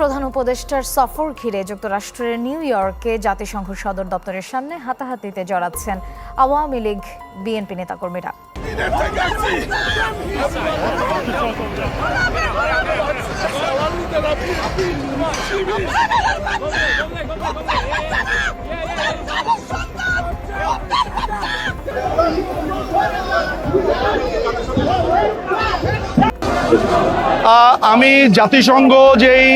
প্রধান উপদেষ্টার সফর ঘিরে যুক্তরাষ্ট্রের নিউ ইয়র্কে জাতিসংঘ সদর দপ্তরের সামনে হাতাহাতিতে জড়াচ্ছেন আওয়ামী লীগ বিএনপি নেতাকর্মীরা আহ, আমি জাতিসংঘ যেই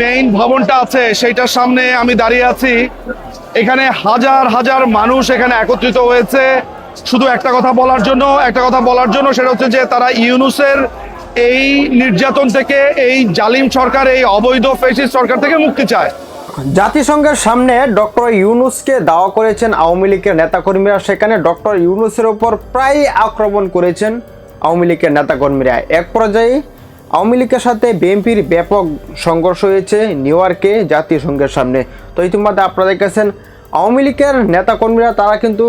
মেইন ভবনটা আছে, সেইটার সামনে আমি দাঁড়িয়ে আছি। এখানে হাজার হাজার মানুষ এখানে একত্রিত হয়েছে। শুধু একটা কথা বলার জন্য, একটা কথা বলার জন্য, সেটা হচ্ছে যে তারা ইউনুসের এই নির্যাতন থেকে, এই জালিম সরকার, এই অবৈধ ফেসিস সরকার থেকে মুক্তি চায়। জাতিসংঘের সামনে ডক্টর ইউনুসকে দাওয়া করেছেন আওয়ামী লীগের নেতাকর্মীরা। সেখানে ডক্টর ইউনুসের উপর প্রায় আক্রমণ করেছেন আওয়ামী লীগের নেতাকর্মীরা। এক পর্যায়ে আওয়ামী লীগের সাথে বিএনপির ব্যাপক সংঘর্ষ হয়েছে নিউ ইয়র্কে জাতিসংঘের সামনে। তো ইতিমধ্যে আপনারা দেখেছেন, আওয়ামী লীগের নেতাকর্মীরা তারা কিন্তু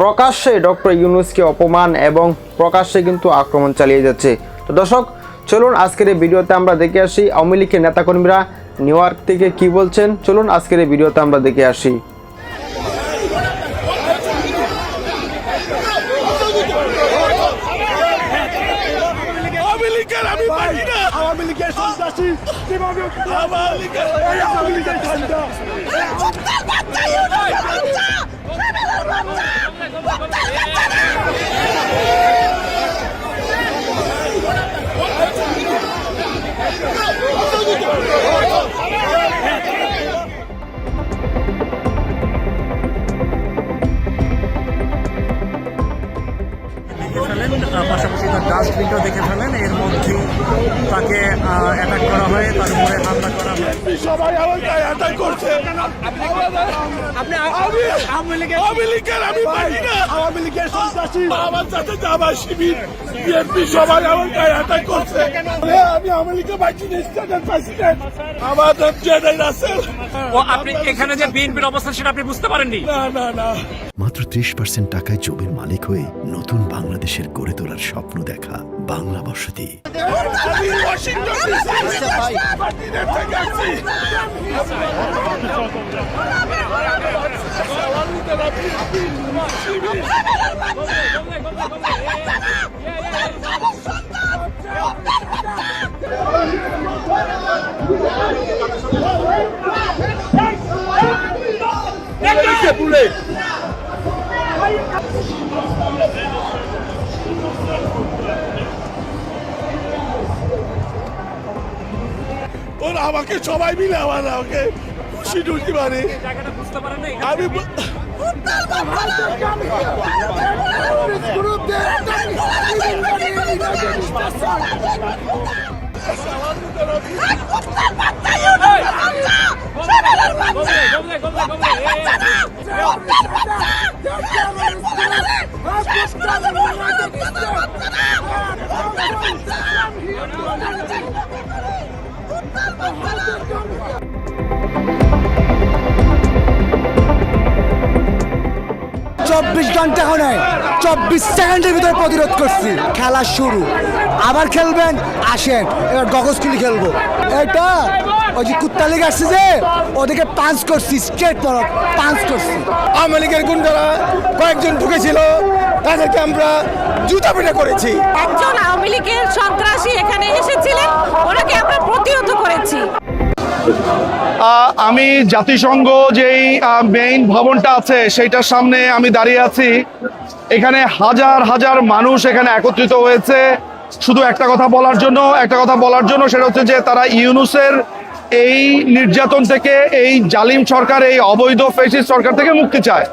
প্রকাশ্যে ডক্টর ইউনুসকে অপমান এবং প্রকাশ্যে কিন্তু আক্রমণ চালিয়ে যাচ্ছে। তো দর্শক, চলুন আজকের এই ভিডিওতে আমরা দেখে আসি আওয়ামী লীগের নেতাকর্মীরা নিউ ইয়র্ক থেকে কি বলছেন। চলুন আজকের এই ভিডিওতে আমরা দেখে আসি আওয়ামী লীগের আমি পারি না আওয়ামী সন্ত্রাসী কীভাবে আওয়ামী ফেলেন পাশাপাশি তার ডাস্টবিনটাও দেখে ফেলেন। এর মধ্যে তাকে অ্যাটাক করা হয় তার উপরে হামলা করা হয়। সবাই করছে আওয়ামী লীগের আমি পারি না। আওয়ামী লীগের সন্ত্রাসী আমার সাথে যাবার শিবির। বিএনপি সবাই আমার গায়ে করছে। আমি বাইক প্রেসিডেন্ট আমাদের জেনারেল রাসেল ও আপনি এখানে যে বিএনপির অবস্থান সেটা আপনি বুঝতে পারেননি? না না না। মাত্র ত্রিশ পার্সেন্ট টাকায় জমির মালিক হয়ে নতুন বাংলাদেশের গড়ে তোলার স্বপ্ন দেখা বাংলা বসতি। আমি ওরা আমাকে সবাই মিলে আমার আমাকে খুশি টুশি মানে জায়গাটা বুঝতে পারেন না আমি চব্বিশ ঘণ্টা হয় চব্বিশ সেকেন্ডের ভিতরে প্রতিরোধ করছি। খেলা শুরু। আবার খেলবেন? আসেন। এবার গগজ খুলি খেলব। এটা ওই যে কুত্তা লেগে আসছে যে ওদেরকে পাঞ্চ করছি স্ট্রেট পর পাঞ্চ করছি। আওয়ামী লীগের গুন্ডারা কয়েকজন ঢুকেছিল তাদেরকে আমরা জুতা পিটা করেছি। একজন আওয়ামী লীগের সন্ত্রাসী এখানে এসেছিলেন ওনাকে আমরা প্রতিহত করেছি। আমি জাতিসংঘ যেই মেইন ভবনটা আছে সেইটার সামনে আমি দাঁড়িয়ে আছি। এখানে হাজার হাজার মানুষ এখানে একত্রিত হয়েছে। শুধু একটা কথা বলার জন্য একটা কথা বলার জন্য সেটা হচ্ছে যে তারা ইউনুসের এই নির্যাতন থেকে এই জালিম সরকার, এই অবৈধ ফেসিস সরকার থেকে মুক্তি চায়।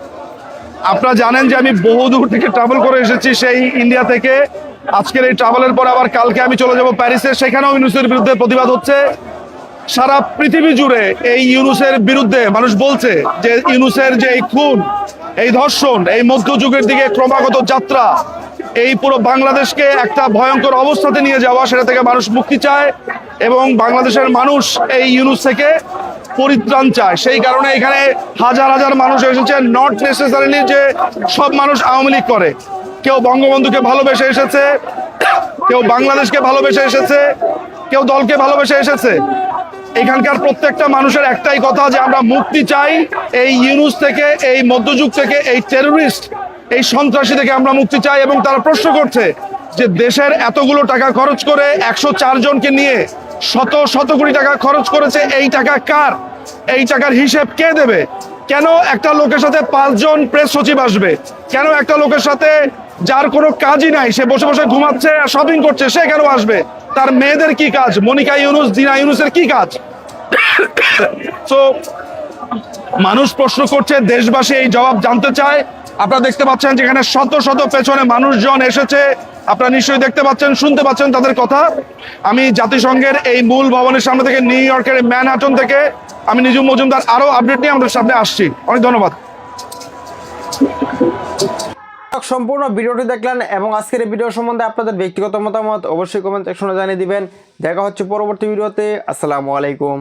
আপনারা জানেন যে আমি বহু দূর থেকে ট্রাভেল করে এসেছি সেই ইন্ডিয়া থেকে। আজকের এই ট্রাভেলের পর আবার কালকে আমি চলে যাব প্যারিসে সেখানেও ইউনুসের বিরুদ্ধে প্রতিবাদ হচ্ছে। সারা পৃথিবী জুড়ে এই ইউনুসের বিরুদ্ধে মানুষ বলছে যে ইউনুসের যে এই খুন, এই ধর্ষণ, এই মধ্যযুগের দিকে ক্রমাগত যাত্রা এই পুরো বাংলাদেশকে একটা ভয়ঙ্কর অবস্থাতে নিয়ে যাওয়া, সেটা থেকে মানুষ মুক্তি চায় এবং বাংলাদেশের মানুষ এই ইউনুস থেকে পরিত্রাণ চায়। সেই কারণে এখানে হাজার হাজার মানুষ এসেছে নট নেসেসারিলি যে সব মানুষ আওয়ামী লীগ করে। কেউ বঙ্গবন্ধুকে ভালোবেসে এসেছে, কেউ বাংলাদেশকে ভালোবেসে এসেছে, কেউ দলকে ভালোবেসে এসেছে। এখানকার প্রত্যেকটা মানুষের একটাই কথা যে আমরা মুক্তি চাই। এই ইউনুস থেকে, এই মধ্যযুগ থেকে এই টেররিস্ট এই সন্ত্রাসী থেকে আমরা মুক্তি চাই এবং তারা প্রশ্ন করছে যে দেশের এতগুলো টাকা খরচ করে একশো জনকে নিয়ে শত শত কোটি টাকা খরচ করেছে, এই টাকা কার? এই টাকার হিসেব কে দেবে? কেন একটা লোকের সাথে পাঁচজন প্রেস সচিব আসবে? কেন একটা লোকের সাথে যার কোনো কাজই নাই, সে বসে বসে ঘুমাচ্ছে আর শপিং করছে, সে কেন আসবে? তার মেয়েদের কি কাজ? মনিকা ইউনুস দিনা ইউনুসের কি কাজ? তো মানুষ প্রশ্ন করছে, দেশবাসী এই জবাব জানতে চায়। আপনারা দেখতে পাচ্ছেন যেখানে শত শত পেছনে মানুষজন এসেছে। আপনারা নিশ্চয়ই দেখতে পাচ্ছেন, শুনতে পাচ্ছেন তাদের কথা। আমি জাতিসংঘের এই মূল ভবনের সামনে থেকে, নিউ ইয়র্কের ম্যানহাটন থেকে, আমি নিজুম মজুমদার, আরও আপডেট নিয়ে আমাদের সামনে আসছি। অনেক ধন্যবাদ। সম্পূর্ণ ভিডিওটি দেখলেন এবং আজকের এই ভিডিও সম্বন্ধে আপনাদের ব্যক্তিগত মতামত অবশ্যই কমেন্ট সেকশনে জানিয়ে দিবেন। দেখা হচ্ছে পরবর্তী ভিডিওতে। আসসালামু আলাইকুম।